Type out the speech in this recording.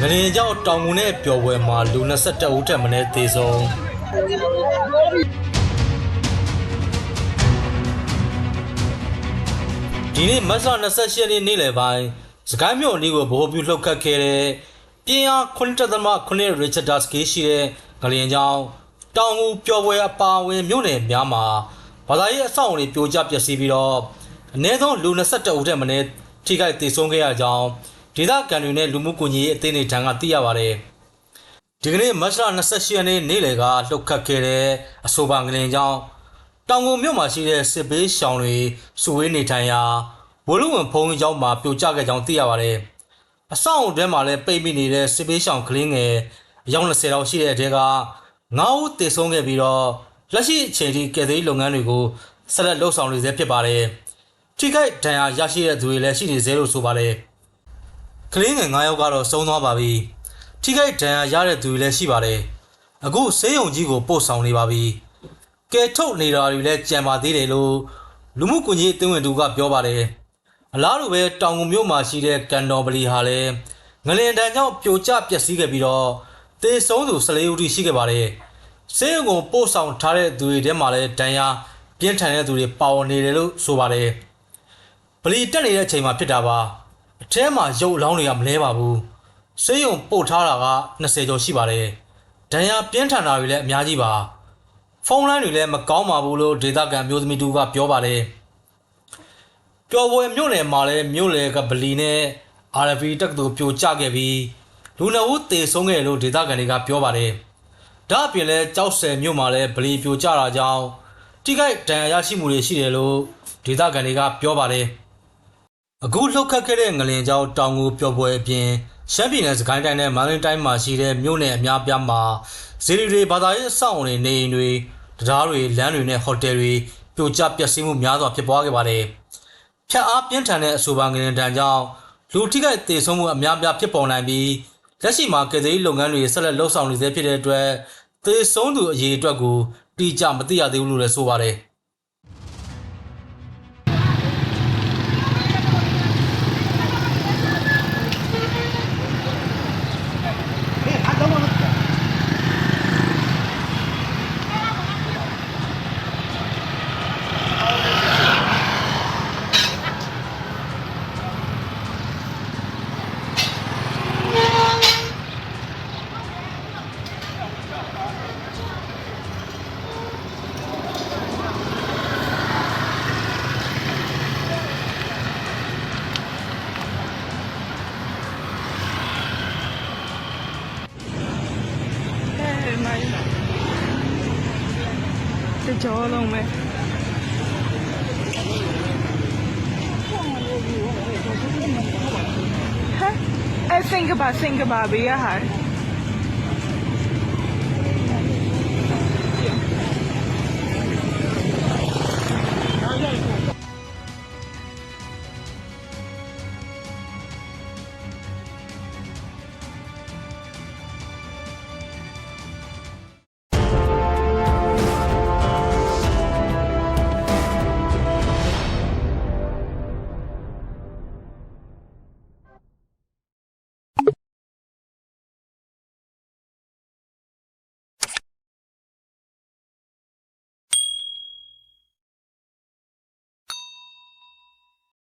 ရင်ကြောင့်တောင်ငူနဲ့ပျော်ပွဲမှာလူ22ဦးထက်မနည်းသေဆုံးဒီနေ့မတ်လ28ရက်နေ့နေ့လယ်ပိုင်းစကိုင်းမြို့အနီးကိုဗဟိုပြုလှုပ်ခတ်ခဲ့တဲ့ပြင်းအား9.9 Richard Sky ရှိတဲ့ငလျင်ကြောင့်တောင်ငူပျော်ပွဲအပါအဝင်မြို့နယ်များမှာဘာသာရေးအဆောက်အအုံတွေပြိုကျပျက်စီးပြီးတော့အနည်းဆုံးလူ22ဦးထက်မနည်းထိခိုက်သေဆုံးခဲ့ရကြောင်း ဒေသခံတွေနဲ့လူမှုကွန်ရက်အသင်းတွေထံကသိရပါတယ်။ဒီကနေ့မတ်လ28ရက်နေ့နေ့လယ်ကလှုပ်ခတ်ခဲ့တဲ့အဆိုပါငလင်ကြောင့်တောင်ကုန်မြို့မှာရှိတဲ့စစ်ဘေးရှောင်တွေစုဝေးနေထိုင်ရာဝလူဝင်ဖုံးကြီးကျောင်းမှာပြိုကျခဲ့ကြောင်းသိရပါတယ်။အဆောင်အတွင်းမှာလည်းပိတ်မိနေတဲ့စစ်ဘေးရှောင်ကလေးငယ်အယောက်20လောက်ရှိတဲ့အထဲက9ဦးသေဆုံးခဲ့ပြီးတော့လက်ရှိအချိန်ထိကယ်ဆယ်ရေးလုပ်ငန်းတွေကိုဆက်လက်လှုပ်ဆောင်နေဆဲဖြစ်ပါတယ်။ထိခိုက်ဒဏ်ရာရရှိတဲ့သူတွေလည်းရှိနေသေးလို့ဆိုပါတယ်။ ကလေးငယ်9ယောက်ကတော့ဆုံးသွားပါပြီ။ထိခိုက်ဒဏ်ရာရတဲ့သူတွေလည်းရှိပါတယ်။အခုဆေးရုံကြီးကိုပို့ဆောင်နေပါပြီ။ကဲထုတ်နေတာတွေလည်းကြံပါသေးတယ်လို့လူမှုကွန်ရက်အသင်းဝင်သူကပြောပါတယ်။အလားတူပဲတောင်ငူမြို့မှာရှိတဲ့ကန်တော်ပလီဟာလည်းငလင်တန်းကြောင့်ပြိုကျပျက်စီးခဲ့ပြီးတော့သေဆုံးသူ14ဦးထိရှိခဲ့ပါတယ်။ဆေးရုံကိုပို့ဆောင်ထားတဲ့သူတွေထဲမှာလည်းဒဏ်ရာပြင်းထန်တဲ့သူတွေပါဝင်နေတယ်လို့ဆိုပါတယ်။ပလီတက်နေတဲ့အချိန်မှာဖြစ်တာပါ အထဲမှာရုပ်အလောင်းတွေကမလဲပါဘူးဆေးရုံပို့ထားတာက20ကျော်ရှိပါတယ်ဒဏ်ရာပြင်းထန်တာတွေလည်းအများကြီးပါဖုန်းလိုင်းတွေလည်းမကောင်းပါဘူးလို့ဒေသခံမျိုးသမီးတူကပြောပါတယ်ပျော်ပွဲမြို့နယ်မှာလည်းမြို့နယ်ကပလီနဲ့ RV တက္ကသိုလ်ပြိုကျခဲ့ပြီးလူနှစ်ဦးသေဆုံးခဲ့တယ်လို့ဒေသခံတွေကပြောပါတယ်ဒါအပြင်လည်းကြောက်ဆယ်မြို့မှာလည်းပလီပြိုကျတာကြောင့်ထိခိုက်ဒဏ်ရာရရှိမှုတွေရှိတယ်လို့ဒေသခံတွေကပြောပါတယ် အခုလှုပ်ခတ်ခဲ့တဲ့ငလင်ကြောင့်တောင်ငူပျော်ပွဲအပြင်ရှမ်းပြည်နယ်စကိုင်းတိုင်းနဲ့မန္တလေးတိုင်းမှာရှိတဲ့မြို့နယ်အများအပြားမှာဇီရီတွေဘာသာရေးအဆောက်အုံတွေနေအိမ်တွေတရားတွေလမ်းတွေနဲ့ဟိုတယ်တွေပြိုကျပျက်စီးမှုများစွာဖြစ်ပွားခဲ့ပါတယ်။ဖြတ်အားပြင်းထန်တဲ့အဆိုပါငလင်တန်းကြောင့်လူထိခိုက်ဒေဆုံးမှုအများအပြားဖြစ်ပေါ်နိုင်ပြီးလက်ရှိမှာကယ်ဆယ်ရေးလုပ်ငန်းတွေဆက်လက်လှုပ်ဆောင်နေဆဲဖြစ်တဲ့အတွက်သေဆုံးသူအရေအတွက်ကိုတိကျမသိရသေးဘူးလို့လည်းဆိုပါတယ်။ အဲမိုင်းတကြောလုံးပဲဟဲ့အဲစင်ကပါစင်ကပါဘေးရဟာ